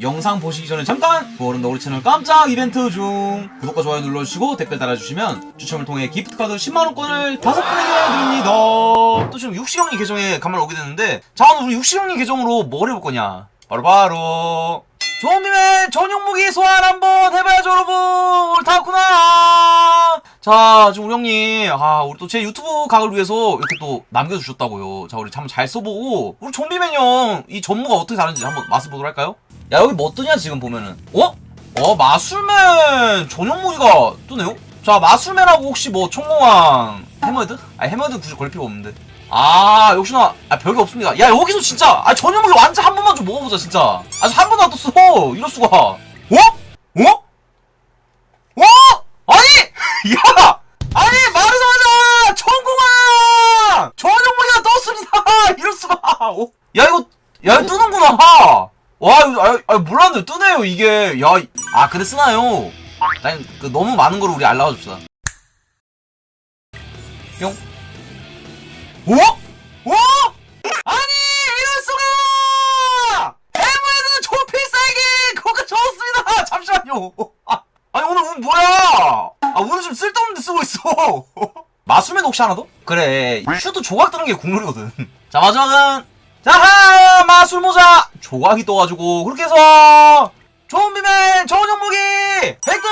영상 보시기 전에 잠깐! 보어른더 우리 채널 깜짝 이벤트 중! 구독과 좋아요 눌러주시고 댓글 달아주시면 추첨을 통해 기프트카드 10만원권을 다섯 분에게 드립니다! 또 지금 육시형님 계정에 간만에 오게 됐는데 자 오늘 우리 육시형님 계정으로 뭘 해볼 거냐? 바로바로 좀비맨 전용 무기 소환 한번 해봐야죠 여러분! 옳다 왔구나! 자 지금 우리 형님 아 우리 또 제 유튜브 각을 위해서 이렇게 또 남겨주셨다고요 자 우리 한번 잘 써보고 우리 좀비맨 형 이 전무가 어떻게 다른지 한번 맛을 보도록 할까요? 야 여기 뭐 뜨냐 지금 보면은 어? 어 마술맨 전용 무기가 뜨네요? 자 마술맨하고 혹시 뭐 총공왕 해머드? 아 해머드 굳이 걸 필요 없는데 아 역시나 아 별게 없습니다 야 여기서 진짜 아 전용 무기 완전 한 번만 좀 먹어보자 진짜 아직 한 번도 안 떴어 이럴 수가 어? 어? 어? 아니! 야! 아니 말하자마자 총공왕 전용 떴습니다 이럴 수가 어? 야 이거 야 이거 뜨는구나 와, 이거, 아, 아, 몰랐는데 뜨네요, 이게. 야, 이- 아, 근데 쓰나요? 난, 그, 너무 많은 걸 우리 알라와 줍시다. 뿅. 어? 어? 아니, 이럴 수가! 해무에는 초필살기! 그거가 좋습니다! 잠시만요. 아, 아니, 오늘 운 뭐야? 아, 오늘 좀 쓸데없는 데 쓰고 있어. 마수맨 혹시 하나 더? 그래, 슈트 조각 뜨는 게 국룰이거든. 자, 마지막은, 자하! 마술 모자! 조각이 떠가지고, 그렇게 해서, 좀비맨 전용 무기! 획득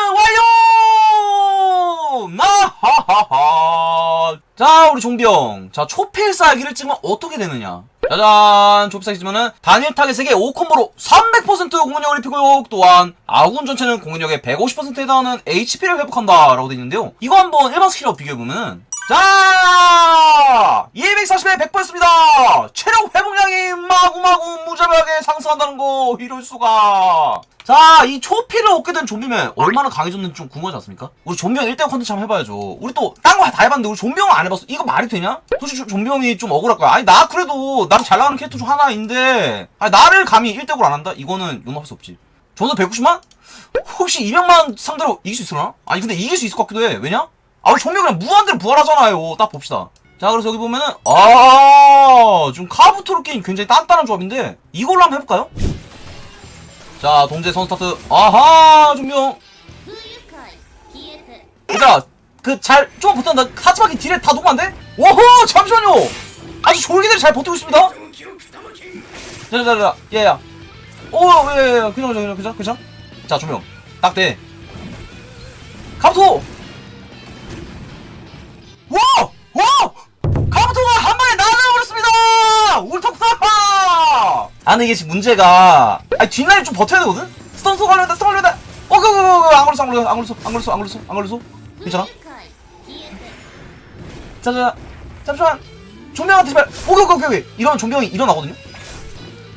완료! 나하하하! 자, 우리 좀비형. 자, 초필살기를 찍으면 어떻게 되느냐? 짜잔! 찍으면은, 단일 타겟에게 5콤보로 300% 공격력을 입히고요. 또한, 아군 전체는 공격력의 150%에 해당하는 HP를 회복한다. 라고 되어 있는데요. 이거 한번 일반 스킬하고 비교해보면, 자! 240에 100%였습니다! 체력 회복량이 마구마구 무자비하게 상승한다는 거, 이럴 수가. 자, 이 초피를 얻게 된 좀비면 얼마나 강해졌는지 좀 궁금하지 않습니까? 우리 좀비형 1대1 컨텐츠 한번 해봐야죠. 우리 또, 딴 거 다 해봤는데, 우리 좀비형을 안 해봤어. 이거 말이 되냐? 솔직히 좀비형이 좀 억울할 거야. 아니, 나 그래도, 나랑 잘 나가는 캐릭터 중 하나인데, 아니, 나를 감히 1대1을 안 한다? 이거는 용납할 수 없지. 전서 190만? 혹시 200만 상대로 이길 수 있으나? 아니, 근데 이길 수 있을 것 같기도 해. 왜냐? 아, 우리 좀비 그냥 무한대로 부활하잖아요. 딱 봅시다. 자, 그래서 여기 보면은, 아, 지금 카부토르 게임 굉장히 단단한 조합인데, 이걸로 한번 해볼까요? 자 동재 선 스타트. 아하 중명 보자 그잘 좀 붙었나 사치마기 딜에 다 녹으면 안돼? 워호 잠시만요. 아주 졸기들이 잘 버티고 있습니다. 자자자자 예야. 오예예 예, 예. 그냥 그냥 그냥 그냥. 자 조명 딱대 카부토! 와! 와! 카부토가 한 방에 날아버렸습니다! 울턱파 아니 이게 지금 문제가 아니 뒷날이 좀 버텨야 되거든? 스턴소 걸려다 스턴 걸려다 어그그그안 걸렸어 안 걸렸어 안 걸렸어 안 걸렸어 안 걸렸어 괜찮아? 자자 잠시만. 존명한테 제발. 오케이 오케이 오케이 이러면 존명이 일어나거든요?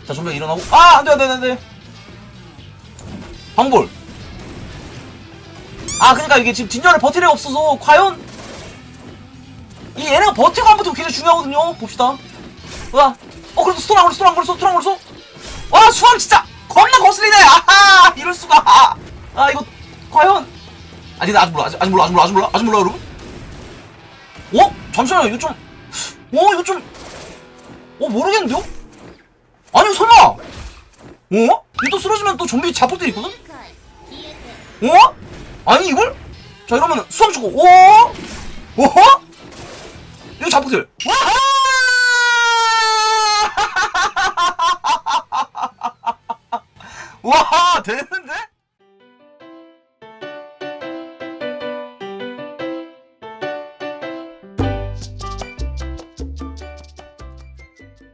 자 존명이 일어나고. 아 안돼 안돼 안돼 방볼. 아 그니까 이게 지금 뒷전에 버틸 애가 없어서 과연 이 얘네가 버티고 안 버티고 굉장히 중요하거든요? 봅시다. 으아 어 그래도 스톤 안 걸렸어 스톤 안 걸렸어 스톤 안 걸렸어 와 수학 진짜! 겁나 거슬리네! 아하! 이럴 수가! 아, 이거 과연 아니 나 아직 몰라 아직, 아직 몰라 아직 몰라 아직 몰라 아직 몰라 여러분. 어? 잠시만요 이거 좀. 어 이거 좀. 어 모르겠는데요? 아니 설마. 어? 이거 또 쓰러지면 또 좀비 자폭들 있거든? 어? 아니 이걸? 자 이러면 수상 주고. 오? 어? 어? 이거 자폭들. 와! 와 되는데?